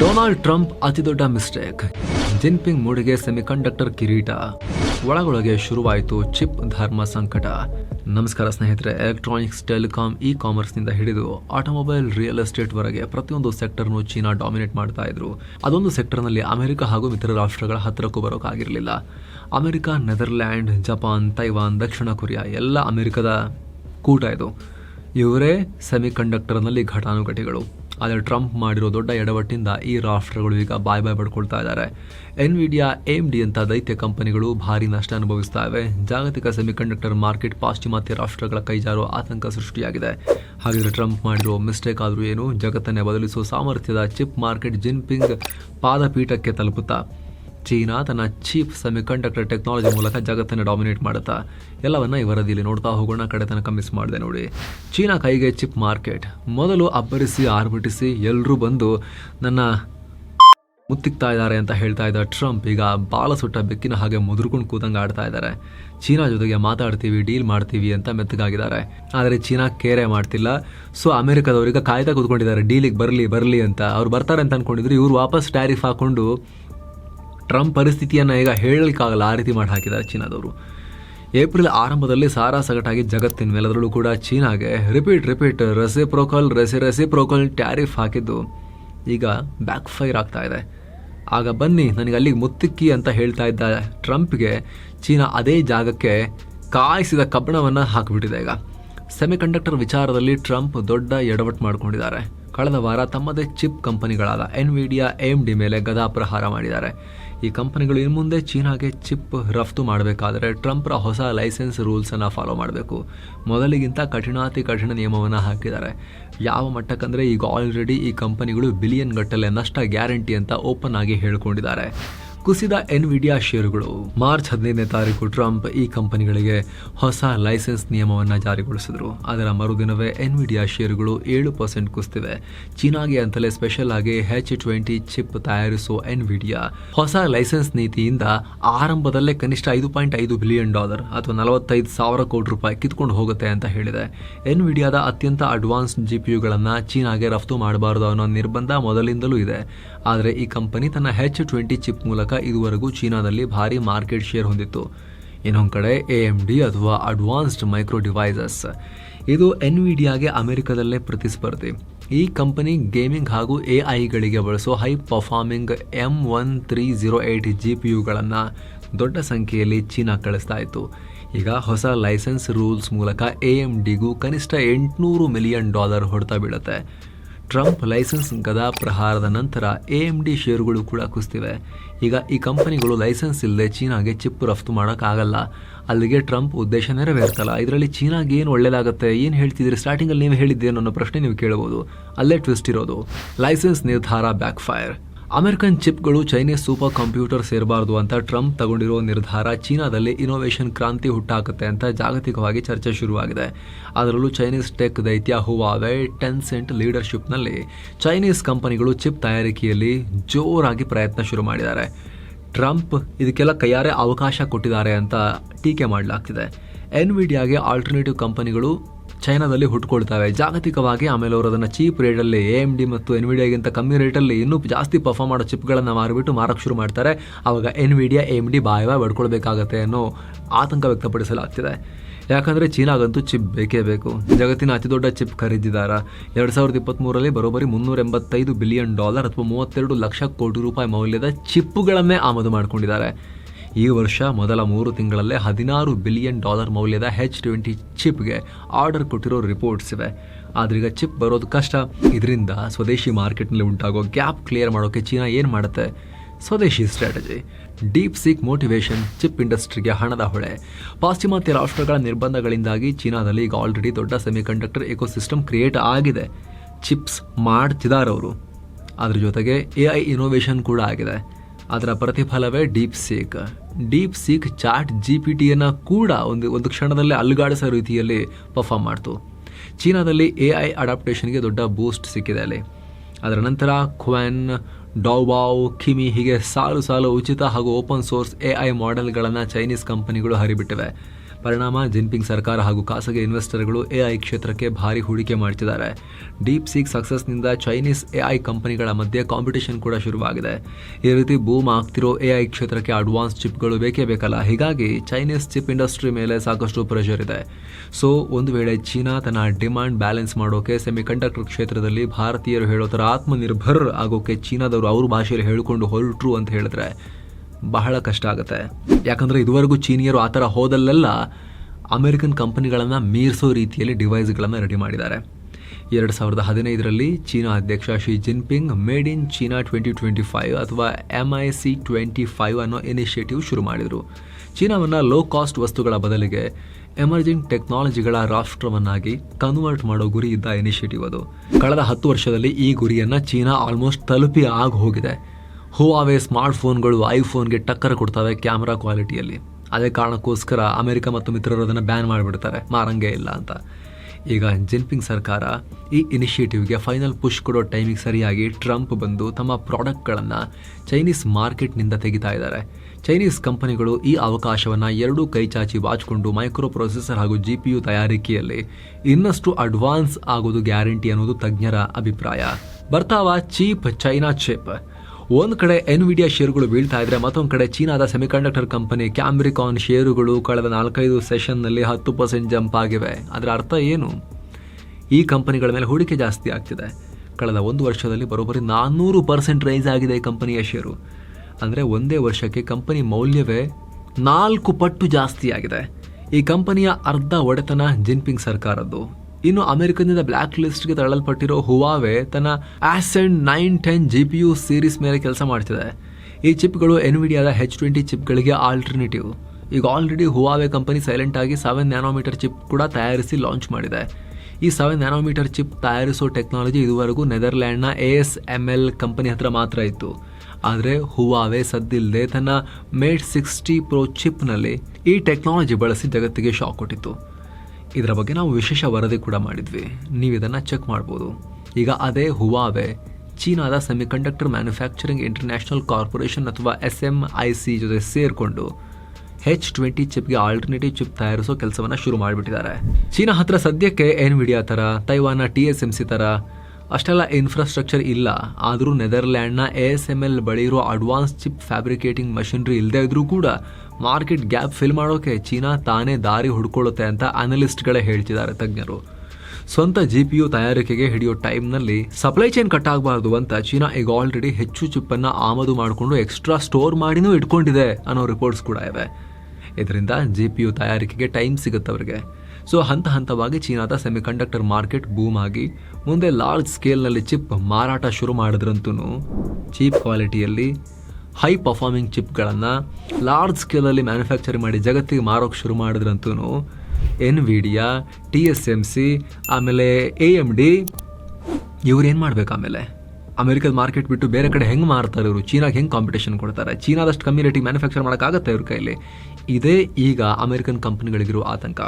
Donald Trump ಅತಿದೊಡ್ಡ mistake. Jinping ಮೂಡಿಗೆ semiconductor ಕಿರೀಟ. ಒಳಗೊಳಗೆ ಶುರುವಾಯಿತು ಚಿಪ್ ಧರ್ಮ ಸಂಕಟ. ನಮಸ್ಕಾರ ಸ್ನೇಹಿತರೆ, ಎಲೆಕ್ಟ್ರಾನಿಕ್ಸ್, ಟೆಲಿಕಾಂ ಇ ಕಾಮರ್ಸ್ನಿಂದ ಹಿಡಿದು ಆಟೋಮೊಬೈಲ್, ರಿಯಲ್ ಎಸ್ಟೇಟ್ ವರೆಗೆ ಪ್ರತಿಯೊಂದು ಸೆಕ್ಟರ್ನು ಚೀನಾ ಡಾಮಿನೇಟ್ ಮಾಡ್ತಾ ಇದ್ರು. ಅದೊಂದು ಸೆಕ್ಟರ್ನಲ್ಲಿ ಅಮೆರಿಕ ಹಾಗೂ ಇತರ ರಾಷ್ಟ್ರಗಳ ಹತ್ತಿರಕ್ಕೂ ಬರೋಕ್ಕಾಗಿರಲಿಲ್ಲ ಅಮೆರಿಕ, ನೆದರ್ಲ್ಯಾಂಡ್, ಜಪಾನ್, ತೈವಾನ್, ದಕ್ಷಿಣ ಕೊರಿಯಾ ಎಲ್ಲ ಅಮೆರಿಕದ ಕೂಟ ಇದು. ಇವರೇ ಸೆಮಿಕಂಡಕ್ಟರ್ನಲ್ಲಿ ಘಟಾನುಘಟಿಗಳು. ಆದರೆ ಟ್ರಂಪ್ ಮಾಡಿರೋ ದೊಡ್ಡ ಎಡವಟ್ಟಿಂದ ಈ ರಾಷ್ಟ್ರಗಳು ಈಗ ಬಾಯ್ ಬಾಯ್ ಪಡ್ಕೊಳ್ತಾ ಇದ್ದಾರೆ. ಎನ್ವಿಡಿಯಾ ಎಂ ಡಿ ಅಂತ ದೈತ್ಯ ಕಂಪನಿಗಳು ಭಾರಿ ನಷ್ಟ ಅನುಭವಿಸ್ತಾ ಇವೆ. ಜಾಗತಿಕ ಸೆಮಿಕಂಡಕ್ಟರ್ ಮಾರ್ಕೆಟ್ ಪಾಶ್ಚಿಮಾತ್ಯ ರಾಷ್ಟ್ರಗಳ ಕೈಜಾರೋ ಆತಂಕ ಸೃಷ್ಟಿಯಾಗಿದೆ. ಹಾಗಿದ್ರೆ ಟ್ರಂಪ್ ಮಾಡಿರೋ ಮಿಸ್ಟೇಕ್ ಆದರೂ ಏನು? ಜಗತ್ತನ್ನೇ ಬದಲಿಸುವ ಸಾಮರ್ಥ್ಯದ ಚಿಪ್ ಮಾರ್ಕೆಟ್ ಜಿನ್ಪಿಂಗ್ ಪಾದಪೀಠಕ್ಕೆ ತಲುಪುತ್ತಾ? ಚೀನಾ ತನ್ನ ಚೀಪ್ ಸೆಮಿಕಂಡಕ್ಟರ್ ಟೆಕ್ನಾಲಜಿ ಮೂಲಕ ಜಗತ್ತನ್ನು ಡಾಮಿನೇಟ್ ಮಾಡುತ್ತಾ ಎಲ್ಲವನ್ನ ಈ ವರದಿಯಲ್ಲಿ ನೋಡ್ತಾ ಹೋಗೋಣ. ಕಡೆ ತನಕ ಮಿಸ್ ಮಾಡಿದೆ ನೋಡಿ. ಚೀನಾ ಕೈಗೆ ಚಿಪ್ ಮಾರ್ಕೆಟ್ ಮೊದಲು ಅಬ್ಬರಿಸಿ, ಆರ್ಭಟಿಸಿ ಎಲ್ಲರೂ ಬಂದು ನನ್ನ ಮುತ್ತಿಕ್ತಾ ಇದ್ದಾರೆ ಅಂತ ಹೇಳ್ತಾ ಇದ್ದ ಟ್ರಂಪ್ ಈಗ ಬಾಲ ಸುಟ್ಟ ಬೆಕ್ಕಿನ ಹಾಗೆ ಮುದುರ್ಕೊಂಡು ಕೂತಂಗೆ ಆಡ್ತಾ ಇದ್ದಾರೆ. ಚೀನಾ ಜೊತೆಗೆ ಮಾತಾಡ್ತೀವಿ, ಡೀಲ್ ಮಾಡ್ತೀವಿ ಅಂತ ಮೆತ್ತಗಾಗಿದ್ದಾರೆ. ಆದರೆ ಚೀನಾ ಕೇರೆ ಮಾಡ್ತಿಲ್ಲ. ಸೊ ಅಮೆರಿಕದವರಿಗೆ ಕಾಯ್ತಾ ಕೂತ್ಕೊಂಡಿದ್ದಾರೆ, ಡೀಲಿಗೆ ಬರಲಿ ಬರಲಿ ಅಂತ. ಅವ್ರು ಬರ್ತಾರೆ ಅಂತ ಅನ್ಕೊಂಡಿದ್ರು ಇವ್ರು ವಾಪಸ್ ಟ್ಯಾರಿಫ್ ಹಾಕೊಂಡು ಟ್ರಂಪ್ ಪರಿಸ್ಥಿತಿಯನ್ನು ಈಗ ಹೇಳಲಿಕ್ಕಾಗಲ್ಲ, ಆ ರೀತಿ ಮಾಡಿ ಹಾಕಿದ್ದಾರೆ ಚೀನಾದವರು. ಏಪ್ರಿಲ್ ಆರಂಭದಲ್ಲಿ ಸಾರಾ ಸಗಟಾಗಿ ಜಗತ್ತಿನ ಮೇಲೆ ಅದರಲ್ಲೂ ಕೂಡ ಚೀನಾಗೆ repeat repeat reciprocal reciprocal tariff ಹಾಕಿದ್ದು ಈಗ ಬ್ಯಾಕ್ ಫೈರ್ ಆಗ್ತಾ ಇದೆ. ಆಗ ಬನ್ನಿ, ನನಗೆ ಅಲ್ಲಿಗೆ ಮುತ್ತಿಕ್ಕಿ ಅಂತ ಹೇಳ್ತಾ ಇದ್ದ ಟ್ರಂಪ್ಗೆ ಚೀನಾ ಅದೇ ಜಾಗಕ್ಕೆ ಕಾಯಿಸಿದ ಕಬ್ಬಣವನ್ನು ಹಾಕಿಬಿಟ್ಟಿದೆ ಈಗ. ಸೆಮಿಕಂಡಕ್ಟರ್ ವಿಚಾರದಲ್ಲಿ ಟ್ರಂಪ್ ದೊಡ್ಡ ಎಡವಟ್ಟು ಮಾಡಿಕೊಂಡಿದ್ದಾರೆ. ಕಳೆದ ವಾರ ತಮ್ಮದೇ ಚಿಪ್ ಕಂಪನಿಗಳಾದ ಎನ್ವಿಡಿಯಾ ಎಂ ಡಿ ಮೇಲೆ ಗದಾಪ್ರಹಾರ ಮಾಡಿದ್ದಾರೆ. ಈ ಕಂಪನಿಗಳು ಇನ್ನು ಮುಂದೆ ಚೀನಾಗೆ ಚಿಪ್ ರಫ್ತು ಮಾಡಬೇಕಾದರೆ ಟ್ರಂಪ್ರ ಹೊಸ ಲೈಸೆನ್ಸ್ ರೂಲ್ಸನ್ನು ಫಾಲೋ ಮಾಡಬೇಕು. ಮೊದಲಿಗಿಂತ ಕಠಿಣಾತಿ ಕಠಿಣ ನಿಯಮವನ್ನು ಹಾಕಿದ್ದಾರೆ. ಯಾವ ಮಟ್ಟಕ್ಕಂದರೆ ಈಗ ಆಲ್ರೆಡಿ ಈ ಕಂಪನಿಗಳು ಬಿಲಿಯನ್ ಗಟ್ಟಲೆ ನಷ್ಟ ಗ್ಯಾರಂಟಿ ಅಂತ ಓಪನ್ ಆಗಿ ಹೇಳ್ಕೊಂಡಿದ್ದಾರೆ. ಕುಸಿದ ಎನ್ವಿಡಿಯಾ ಷೇರುಗಳು ಮಾರ್ಚ್ ಹದಿನೈದನೇ ತಾರೀಕು ಟ್ರಂಪ್ ಈ ಕಂಪನಿಗಳಿಗೆ ಹೊಸ ಲೈಸೆನ್ಸ್ ನಿಯಮವನ್ನು ಜಾರಿಗೊಳಿಸಿದ್ರು. ಅದರ ಮರುದಿನವೇ ಎನ್ವಿಡಿಯಾ ಷೇರುಗಳು ಏಳು ಪರ್ಸೆಂಟ್ ಕುಸಿದಿವೆ. ಚೀನಾಗೆ ಅಂತಲೇ ಸ್ಪೆಷಲ್ ಆಗಿ ಹೆಚ್ ಟ್ವೆಂಟಿ ಚಿಪ್ ತಯಾರಿಸುವ ಎನ್ವಿಡಿಯಾ ಹೊಸ ಲೈಸೆನ್ಸ್ ನೀತಿಯಿಂದ ಆರಂಭದಲ್ಲೇ ಕನಿಷ್ಠ ಐದು ಪಾಯಿಂಟ್ ಐದು ಬಿಲಿಯನ್ ಡಾಲರ್ ಅಥವಾ ನಲವತ್ತೈದು ಸಾವಿರ ಕೋಟಿ ರೂಪಾಯಿ ಕಿತ್ಕೊಂಡು ಹೋಗುತ್ತೆ ಅಂತ ಹೇಳಿದೆ. ಎನ್ವಿಡಿಯಾದ ಅತ್ಯಂತ ಅಡ್ವಾನ್ಸ್ ಜಿ ಪಿ ಯುಗಳನ್ನು ಚೀನಾಗೆ ರಫ್ತು ಮಾಡಬಾರದು ಅನ್ನೋ ನಿರ್ಬಂಧ ಮೊದಲಿಂದಲೂ ಇದೆ. ಆದರೆ ಈ ಕಂಪನಿ ತನ್ನ ಹೆಚ್ ಟ್ವೆಂಟಿ ಚಿಪ್ ಮೂಲಕ ಇದುವರೆಗೂ ಚೀನಾದಲ್ಲಿ ಭಾರಿ ಮಾರ್ಕೆಟ್ ಶೇರ್ ಹೊಂದಿತ್ತು. ಇನ್ನೊಂದು ಕಡೆ ಎ ಎಂ ಡಿ ಅಥವಾ ಅಡ್ವಾನ್ಸ್ಡ್ ಮೈಕ್ರೋ ಡಿವೈಸಸ್. ಇದು ಎನ್ವಿಡಿಯಾಗೆ ಅಮೆರಿಕದಲ್ಲೇ ಪ್ರತಿಸ್ಪರ್ಧಿ. ಈ ಕಂಪನಿ ಗೇಮಿಂಗ್ ಹಾಗೂ ಎ ಐಗಳಿಗೆ ಬಳಸೋ high performing M one three zero eight G P ಯುಗಳನ್ನು ದೊಡ್ಡ ಸಂಖ್ಯೆಯಲ್ಲಿ ಚೀನಾ ಕಳಿಸ್ತಾ ಇತ್ತು. ಈಗ ಹೊಸ ಲೈಸೆನ್ಸ್ ರೂಲ್ಸ್ ಮೂಲಕ ಎ ಎಂ ಡಿಗೂ ಕನಿಷ್ಠ ಎಂಟುನೂರು ಮಿಲಿಯನ್ ಡಾಲರ್ ಹೊಡೆತ ಬೀಳುತ್ತೆ. ಟ್ರಂಪ್ ಲೈಸೆನ್ಸ್ ಗದಾ ಪ್ರಹಾರದ ನಂತರ ಎ ಎಂ ಡಿ ಷೇರುಗಳು ಕೂಡ ಕುಸ್ತಿವೆ. ಈಗ ಈ ಕಂಪನಿಗಳು ಲೈಸೆನ್ಸ್ ಇಲ್ಲದೆ ಚೀನಾಗೆ ಚಿಪ್ ರಫ್ತು ಮಾಡೋಕ್ಕಾಗಲ್ಲ. ಅಲ್ಲಿಗೆ ಟ್ರಂಪ್ ಉದ್ದೇಶ ನೆರವೇರ್ತಲ್ಲ ಇದರಲ್ಲಿ ಚೀನಾಗೆ ಏನು ಒಳ್ಳೇದಾಗುತ್ತೆ? ಏನು ಹೇಳ್ತಿದ್ದೀರಿ? ಸ್ಟಾರ್ಟಿಂಗಲ್ಲಿ ನೀವು ಹೇಳಿದ್ದೇನೋ ಪ್ರಶ್ನೆ ನೀವು ಕೇಳಬಹುದು ಅಲ್ಲೇ ಟ್ವಿಸ್ಟ್ ಇರೋದು. ಲೈಸೆನ್ಸ್ ನಿರ್ಧಾರ ಬ್ಯಾಕ್ ಫೈರ್ ಅಮೆರಿಕನ್ ಚಿಪ್ಗಳು ಚೈನೀಸ್ ಸೂಪರ್ ಕಂಪ್ಯೂಟರ್ ಸೇರಬಾರ್ದು ಅಂತ ಟ್ರಂಪ್ ತಗೊಂಡಿರೋ ನಿರ್ಧಾರ ಚೀನಾದಲ್ಲಿ ಇನೋವೇಷನ್ ಕ್ರಾಂತಿ ಹುಟ್ಟಾಕುತ್ತೆ ಅಂತ ಜಾಗತಿಕವಾಗಿ ಚರ್ಚೆ ಶುರುವಾಗಿದೆ. ಅದರಲ್ಲೂ ಚೈನೀಸ್ ಟೆಕ್ ದೈತ್ಯ ಹುವಾವೆ ಟೆನ್ಸೆಂಟ್ ಲೀಡರ್ಶಿಪ್ನಲ್ಲಿ ಚೈನೀಸ್ ಕಂಪನಿಗಳು ಚಿಪ್ ತಯಾರಿಕೆಯಲ್ಲಿ ಜೋರಾಗಿ ಪ್ರಯತ್ನ ಶುರು ಮಾಡಿದ್ದಾರೆ. ಟ್ರಂಪ್ ಇದಕ್ಕೆಲ್ಲ ಕೈಯಾರೆ ಅವಕಾಶ ಕೊಟ್ಟಿದ್ದಾರೆ ಅಂತ ಟೀಕೆ ಮಾಡಲಾಗ್ತಿದೆ. ಎನ್ವಿಡಿಯಾಗೆ ಆಲ್ಟರ್ನೇಟಿವ್ ಕಂಪನಿಗಳು ಚೈನಾದಲ್ಲಿ ಹುಟ್ಕೊಳ್ತವೆ. ಜಾಗತಿಕವಾಗಿ ಆಮೇಲೆ ಅವರು ಅದನ್ನು ಚೀಪ್ ರೇಟಲ್ಲಿ ಎ ಎಂ ಡಿ ಮತ್ತು ಎನ್ವಿಡಿಯಾಗಿಂತ ಕಮ್ಮಿ ರೇಟಲ್ಲಿ ಇನ್ನೂ ಜಾಸ್ತಿ ಪರ್ಫಾರ್ಮ್ ಮಾಡೋ ಚಿಪ್ಗಳನ್ನು ಮಾರಿಬಿಟ್ಟು ಮಾರಕ್ಕೆ ಶುರು ಮಾಡ್ತಾರೆ. ಆವಾಗ ಎನ್ವಿಡಿಯಾ ಎ ಎಂ ಡಿ ಬಾಯ್ ಬಾಯ್ ಬಡ್ಕೊಳ್ಬೇಕಾಗತ್ತೆ ಅನ್ನೋ ಆತಂಕ ವ್ಯಕ್ತಪಡಿಸಲಾಗ್ತಿದೆ. ಯಾಕಂದರೆ ಚೀನಾಗಂತೂ ಚಿಪ್ ಬೇಕೇ ಬೇಕು. ಜಗತ್ತಿನ ಅತಿ ದೊಡ್ಡ ಚಿಪ್ ಖರೀದಿದಾರ. ಎರಡು ಸಾವಿರದ ಇಪ್ಪತ್ತ್ಮೂರರಲ್ಲಿ ಬರೋಬ್ಬರಿ ಮುನ್ನೂರ ಎಂಬತ್ತೈದು ಬಿಲಿಯನ್ ಡಾಲರ್ ಅಥವಾ ಮೂವತ್ತೆರಡು ಲಕ್ಷ ಕೋಟಿ ರೂಪಾಯಿ ಮೌಲ್ಯದ ಚಿಪ್ಪುಗಳನ್ನೇ ಆಮದು ಮಾಡಿಕೊಂಡಿದ್ದಾರೆ. ಈ ವರ್ಷ ಮೊದಲ ಮೂರು ತಿಂಗಳಲ್ಲೇ ಹದಿನಾರು ಬಿಲಿಯನ್ ಡಾಲರ್ ಮೌಲ್ಯದ ಹೆಚ್ ಟ್ವೆಂಟಿ ಚಿಪ್ಗೆ ಆರ್ಡರ್ ಕೊಟ್ಟಿರೋ ರಿಪೋರ್ಟ್ಸ್ ಇವೆ. ಈಗ ಚಿಪ್ ಬರೋದು ಕಷ್ಟ. ಇದರಿಂದ ಸ್ವದೇಶಿ ಮಾರ್ಕೆಟ್ನಲ್ಲಿ ಉಂಟಾಗೋ ಗ್ಯಾಪ್ ಕ್ಲಿಯರ್ ಮಾಡೋಕೆ ಚೀನಾ ಏನು ಮಾಡುತ್ತೆ? ಸ್ವದೇಶಿ strategy. DeepSeek motivation chip ಇಂಡಸ್ಟ್ರಿಗೆ ಹಣದ ಹೊಳೆ. ಪಾಶ್ಚಿಮಾತ್ಯ ರಾಷ್ಟ್ರಗಳ ನಿರ್ಬಂಧಗಳಿಂದಾಗಿ ಚೀನಾದಲ್ಲಿ ಈಗ ಆಲ್ರೆಡಿ ದೊಡ್ಡ ಸೆಮಿಕಂಡಕ್ಟರ್ ಎಕೋಸಿಸ್ಟಮ್ ಕ್ರಿಯೇಟ್ ಆಗಿದೆ. ಚಿಪ್ಸ್ ಮಾಡ್ತಿದ್ದಾರೆ ಅವರು. ಅದ್ರ ಜೊತೆಗೆ ಎ ಐ ಇನೋವೇಷನ್ ಕೂಡ ಆಗಿದೆ. ಅದರ ಪ್ರತಿಫಲವೇ DeepSeek. DeepSeek chat G P ಟಿಯನ್ನು ಕೂಡ ಒಂದು ಒಂದು ಕ್ಷಣದಲ್ಲೇ ಅಲುಗಾಡಿಸೋ ರೀತಿಯಲ್ಲಿ ಪರ್ಫಾರ್ಮ್ ಮಾಡ್ತು. ಚೀನಾದಲ್ಲಿ ಎ ಐ ಅಡಾಪ್ಟೇಷನ್ಗೆ ದೊಡ್ಡ ಬೂಸ್ಟ್ ಸಿಕ್ಕಿದೆ ಅಲ್ಲಿ. ಅದರ ನಂತರ ಕ್ವೆನ್, ಡೌಬಾವ್, ಕಿಮಿ ಹೀಗೆ ಸಾಲು ಸಾಲು ಉಚಿತ ಹಾಗೂ ಓಪನ್ ಸೋರ್ಸ್ ಎ ಐ ಮಾಡೆಲ್ಗಳನ್ನು ಚೈನೀಸ್ ಕಂಪನಿಗಳು ಹರಿಬಿಟ್ಟಿವೆ. ಪರಿಣಾಮ ಜಿನ್ಪಿಂಗ್ ಸರ್ಕಾರ ಹಾಗೂ ಖಾಸಗಿ ಇನ್ವೆಸ್ಟರ್ಗಳು ಎಐ ಕ್ಷೇತ್ರಕ್ಕೆ ಭಾರಿ ಹೂಡಿಕೆ ಮಾಡ್ತಿದ್ದಾರೆ. ಡೀಪ್ ಸಿಕ್ ಸಕ್ಸಸ್ನಿಂದ ಚೈನೀಸ್ ಎಐ ಕಂಪನಿಗಳ ಮಧ್ಯೆ ಕಾಂಪಿಟೇಷನ್ ಕೂಡ ಶುರುವಾಗಿದೆ. ಈ ರೀತಿ ಬೂಮ್ ಆಗ್ತಿರೋ ಎಐ ಕ್ಷೇತ್ರಕ್ಕೆ ಅಡ್ವಾನ್ಸ್ ಚಿಪ್ಗಳು ಬೇಕೇ ಬೇಕಲ್ಲ. ಹೀಗಾಗಿ ಚೈನೀಸ್ ಚಿಪ್ ಇಂಡಸ್ಟ್ರಿ ಮೇಲೆ ಸಾಕಷ್ಟು ಪ್ರೆಷರ್ ಇದೆ. ಸೊ, ಒಂದು ವೇಳೆ ಚೀನಾ ತನ್ನ ಡಿಮಾಂಡ್ ಬ್ಯಾಲೆನ್ಸ್ ಮಾಡೋಕೆ ಸೆಮಿಕಂಡಕ್ಟರ್ ಕ್ಷೇತ್ರದಲ್ಲಿ ಭಾರತೀಯರು ಹೇಳೋ ಥರ ಆತ್ಮನಿರ್ಭರ್ ಆಗೋಕೆ ಚೀನಾದವರು ಅವ್ರ ಭಾಷೆಯಲ್ಲಿ ಹೇಳಿಕೊಂಡು ಹೊರಟರು ಅಂತ ಹೇಳಿದ್ರೆ ಬಹಳ ಕಷ್ಟ ಆಗುತ್ತೆ. ಯಾಕಂದರೆ ಇದುವರೆಗೂ ಚೀನಿಯರು ಆ ಥರ ಹೋದಲ್ಲೆಲ್ಲ ಅಮೆರಿಕನ್ ಕಂಪನಿಗಳನ್ನು ಮೀರಿಸೋ ರೀತಿಯಲ್ಲಿ ಡಿವೈಸ್ಗಳನ್ನು ರೆಡಿ ಮಾಡಿದ್ದಾರೆ. ಎರಡು ಸಾವಿರದ ಹದಿನೈದರಲ್ಲಿ ಚೀನಾ ಅಧ್ಯಕ್ಷ Xi Jinping made in China twenty twenty five ಅಥವಾ M I C twenty five ಅನ್ನೋ ಇನಿಷಿಯೇಟಿವ್ ಶುರು ಮಾಡಿದರು. ಚೀನಾವನ್ನು ಲೋ ಕಾಸ್ಟ್ ವಸ್ತುಗಳ ಬದಲಿಗೆ ಎಮರ್ಜಿಂಗ್ ಟೆಕ್ನಾಲಜಿಗಳ ರಾಷ್ಟ್ರವನ್ನಾಗಿ ಕನ್ವರ್ಟ್ ಮಾಡೋ ಗುರಿ ಇದ್ದ ಇನಿಷಿಯೇಟಿವ್ ಅದು. ಕಳೆದ ಹತ್ತು ವರ್ಷದಲ್ಲಿ ಈ ಗುರಿಯನ್ನು ಚೀನಾ ಆಲ್ಮೋಸ್ಟ್ ತಲುಪಿ ಆಗಿ ಹೋಗಿದೆ. ಹುವಾವೆ ಸ್ಮಾರ್ಟ್ಫೋನ್ಗಳು ಐಫೋನ್ಗೆ ಟಕ್ಕರ್ ಕೊಡ್ತವೆ ಕ್ಯಾಮ್ರಾ ಕ್ವಾಲಿಟಿಯಲ್ಲಿ. ಅದೇ ಕಾರಣಕ್ಕೋಸ್ಕರ ಅಮೆರಿಕ ಮತ್ತು ಮಿತ್ರರು ಅದನ್ನು ಬ್ಯಾನ್ ಮಾಡಿಬಿಡ್ತಾರೆ. ಮಾರಂಗೇ ಇಲ್ಲ ಅಂತ. ಈಗ ಜಿನ್ಪಿಂಗ್ ಸರ್ಕಾರ ಈ ಇನಿಷಿಯೇಟಿವ್ಗೆ ಫೈನಲ್ ಪುಷ್ ಕೊಡೋ ಟೈಮಿಗೆ ಸರಿಯಾಗಿ ಟ್ರಂಪ್ ಬಂದು ತಮ್ಮ ಪ್ರಾಡಕ್ಟ್ಗಳನ್ನು ಚೈನೀಸ್ ಮಾರ್ಕೆಟ್ನಿಂದ ತೆಗಿತಾ ಇದ್ದಾರೆ. ಚೈನೀಸ್ ಕಂಪನಿಗಳು ಈ ಅವಕಾಶವನ್ನು ಎರಡೂ ಕೈ ಚಾಚಿ ಬಾಚಿಕೊಂಡು ಮೈಕ್ರೋ ಪ್ರೊಸೆಸರ್ ಹಾಗೂ ಜಿ ಪಿ ಯು ತಯಾರಿಕೆಯಲ್ಲಿ ಇನ್ನಷ್ಟು ಅಡ್ವಾನ್ಸ್ ಆಗೋದು ಗ್ಯಾರಂಟಿ ಅನ್ನೋದು ತಜ್ಞರ ಅಭಿಪ್ರಾಯ. ಬರ್ತಾವ ಚೀಪ್ ಚೈನಾ ಚಿಪ್ ಒಂದು ಕಡೆ ಎನ್ವಿಡಿಯಾ ಶೇರುಗಳು ಬೀಳ್ತಾ ಇದ್ರೆ ಮತ್ತೊಂದು ಕಡೆ ಚೀನಾದ ಸೆಮಿಕಂಡಕ್ಟರ್ ಕಂಪನಿ ಕ್ಯಾಮ್ರಿಕಾನ್ ಷೇರುಗಳು ಕಳೆದ ನಾಲ್ಕೈದು ಸೆಷನ್ನಲ್ಲಿ ಹತ್ತು ಪರ್ಸೆಂಟ್ ಜಂಪ್ ಆಗಿವೆ. ಅದರ ಅರ್ಥ ಏನು? ಈ ಕಂಪನಿಗಳ ಮೇಲೆ ಹೂಡಿಕೆ ಜಾಸ್ತಿ ಆಗ್ತಿದೆ. ಕಳೆದ ಒಂದು ವರ್ಷದಲ್ಲಿ ಬರೋಬ್ಬರಿ ನಾನ್ನೂರು ಪರ್ಸೆಂಟ್ ರೈಸ್ ಆಗಿದೆ ಈ ಕಂಪನಿಯ ಶೇರು ಅಂದರೆ ಒಂದೇ ವರ್ಷಕ್ಕೆ ಕಂಪನಿ ಮೌಲ್ಯವೇ ನಾಲ್ಕು ಪಟ್ಟು ಜಾಸ್ತಿ ಆಗಿದೆ. ಈ ಕಂಪನಿಯ ಅರ್ಧ ಒಡೆತನ ಜಿನ್ಪಿಂಗ್ ಸರ್ಕಾರದ್ದು. ಇನ್ನು ಅಮೆರಿಕದಿಂದ ಬ್ಲ್ಯಾಕ್ ಲಿಸ್ಟ್ಗೆ ತಳ್ಳಲ್ಪಟ್ಟಿರೋ ಹುವಾವೆ ತನ್ನ Ascend nine ten G P U series ಮೇಲೆ ಕೆಲಸ ಮಾಡ್ತಿದೆ. ಈ ಚಿಪ್ಗಳು ಎನ್ವಿಡಿಯಾದ ಹೆಚ್ ಟ್ವೆಂಟಿ ಚಿಪ್ಗಳಿಗೆ ಆಲ್ಟರ್ನೇಟಿವ್ ಈಗ ಆಲ್ರೆಡಿ ಹುವಾವೆ ಕಂಪನಿ ಸೈಲೆಂಟ್ ಆಗಿ ಸೆವೆನ್ ನ್ಯಾನೋಮೀಟರ್ ಚಿಪ್ ಕೂಡ ತಯಾರಿಸಿ ಲಾಂಚ್ ಮಾಡಿದೆ. ಈ ಸೆವೆನ್ ನ್ಯಾನೋಮೀಟರ್ ಚಿಪ್ ತಯಾರಿಸೋ ಟೆಕ್ನಾಲಜಿ ಇದುವರೆಗೂ ನೆದರ್ಲ್ಯಾಂಡ್ನ A S M L company ಹತ್ರ ಮಾತ್ರ ಇತ್ತು. ಆದರೆ ಹುವಾವೆ ಸದ್ದಿಲ್ಲದೆ ತನ್ನ ಮೇಟ್ ಸಿಕ್ಸ್ಟಿ ಪ್ರೋ ಚಿಪ್ನಲ್ಲಿ ಈ ಟೆಕ್ನಾಲಜಿ ಬಳಸಿ ಜಗತ್ತಿಗೆ ಶಾಕ್ ಕೊಟ್ಟಿತ್ತು. ಇದರ ಬಗ್ಗೆ ನಾವು ವಿಶೇಷ ವರದಿ ಕೂಡ ಮಾಡಿದ್ವಿ. ನೀವು ಇದನ್ನು ಚೆಕ್ ಮಾಡ್ಬೋದು. ಈಗ ಅದೇ ಹುವಾವೆ ಚೀನಾದ ಸೆಮಿಕಂಡಕ್ಟರ್ ಮ್ಯಾನುಫ್ಯಾಕ್ಚರಿಂಗ್ ಇಂಟರ್ನ್ಯಾಷನಲ್ ಕಾರ್ಪೊರೇಷನ್ ಅಥವಾ ಎಸ್ ಎಂ ಐ ಸಿ ಜೊತೆ ಸೇರಿಕೊಂಡು ಹೆಚ್ ಟ್ವೆಂಟಿ ಚಿಪ್ಗೆ ಆಲ್ಟರ್ನೇಟಿವ್ ಚಿಪ್ ತಯಾರಿಸೋ ಕೆಲಸವನ್ನು ಶುರು ಮಾಡಿಬಿಟ್ಟಿದ್ದಾರೆ. ಚೀನಾ ಹತ್ರ ಸದ್ಯಕ್ಕೆ ಎನ್ವಿಡಿಯಾ ಥರ ತೈವಾನ ಟಿ ಎಸ್ ಎಂ ಸಿ ಥರ ಅಷ್ಟೆಲ್ಲ ಇನ್ಫ್ರಾಸ್ಟ್ರಕ್ಚರ್ ಇಲ್ಲ. ಆದರೂ ನೆದರ್ಲ್ಯಾಂಡ್ನ ಎ ಎಸ್ ಎಂ ಎಲ್ ಬಳಿ ಇರೋ ಅಡ್ವಾನ್ಸ್ ಚಿಪ್ ಫ್ಯಾಬ್ರಿಕೇಟಿಂಗ್ ಮಷಿನ್ರಿ ಇಲ್ಲದೇ ಇದ್ರೂ ಕೂಡ ಮಾರ್ಕೆಟ್ ಗ್ಯಾಪ್ ಫಿಲ್ ಮಾಡೋಕೆ ಚೀನಾ ತಾನೇ ದಾರಿ ಹುಡ್ಕೊಳ್ಳುತ್ತೆ ಅಂತ ಅನಲಿಸ್ಟ್ಗಳೇ ಹೇಳ್ತಿದ್ದಾರೆ ತಜ್ಞರು. ಸ್ವಂತ ಜಿ ಪಿ ಯು ತಯಾರಿಕೆಗೆ ಹಿಡಿಯೋ ಟೈಮ್ನಲ್ಲಿ ಸಪ್ಲೈ ಚೈನ್ ಕಟ್ ಆಗಬಾರ್ದು ಅಂತ ಚೀನಾ ಈಗ ಆಲ್ರೆಡಿ ಹೆಚ್ಚು ಚಿಪ್ಪನ್ನು ಆಮದು ಮಾಡಿಕೊಂಡು ಎಕ್ಸ್ಟ್ರಾ ಸ್ಟೋರ್ ಮಾಡಿನೂ ಇಟ್ಕೊಂಡಿದೆ ಅನ್ನೋ ರಿಪೋರ್ಟ್ಸ್ ಕೂಡ ಇವೆ. ಇದರಿಂದ ಜಿ ಪಿ ಯು ತಯಾರಿಕೆಗೆ ಟೈಮ್ ಸಿಗುತ್ತೆ ಅವರಿಗೆ. ಸೊ ಹಂತ ಹಂತವಾಗಿ ಚೀನಾದ ಸೆಮಿಕಂಡಕ್ಟರ್ ಮಾರ್ಕೆಟ್ ಬೂಮ್ ಆಗಿ ಮುಂದೆ ಲಾರ್ಜ್ ಸ್ಕೇಲ್ನಲ್ಲಿ ಚಿಪ್ ಮಾರಾಟ ಶುರು ಮಾಡಿದ್ರಂತೂ ಚೀಪ್ ಕ್ವಾಲಿಟಿಯಲ್ಲಿ ಹೈ ಪರ್ಫಾರ್ಮಿಂಗ್ ಚಿಪ್ಗಳನ್ನು ಲಾರ್ಜ್ ಸ್ಕೇಲಲ್ಲಿ ಮ್ಯಾನುಫ್ಯಾಕ್ಚರ್ ಮಾಡಿ ಜಗತ್ತಿಗೆ ಮಾರೋಕೆ ಶುರು ಮಾಡಿದ್ರಂತೂ Nvidia T S M C ಆಮೇಲೆ ಎ ಎಂ ಡಿ ಇವ್ರು ಏನು ಮಾಡ್ಬೇಕು ಆಮೇಲೆ? ಅಮೆರಿಕದ ಮಾರ್ಕೆಟ್ ಬಿಟ್ಟು ಬೇರೆ ಕಡೆ ಹೆಂಗೆ ಮಾರ್ತಾರೆ ಇವರು? ಚೀನಾಗೆ ಹೆಂಗೆ ಕಾಂಪಿಟೇಷನ್ ಕೊಡ್ತಾರೆ? ಚೀನಾದಷ್ಟು ಕಮ್ಮಿ ರೇಟಿಗೆ ಮ್ಯಾನುಫ್ಯಾಕ್ಚರ್ ಮಾಡೋಕ್ಕಾಗತ್ತೆ ಇವ್ರ ಕೈಯಲ್ಲಿ ಇದೇ ಈಗ ಅಮೆರಿಕನ್ ಕಂಪ್ನಿಗಳಿಗಿರೋ ಆತಂಕ.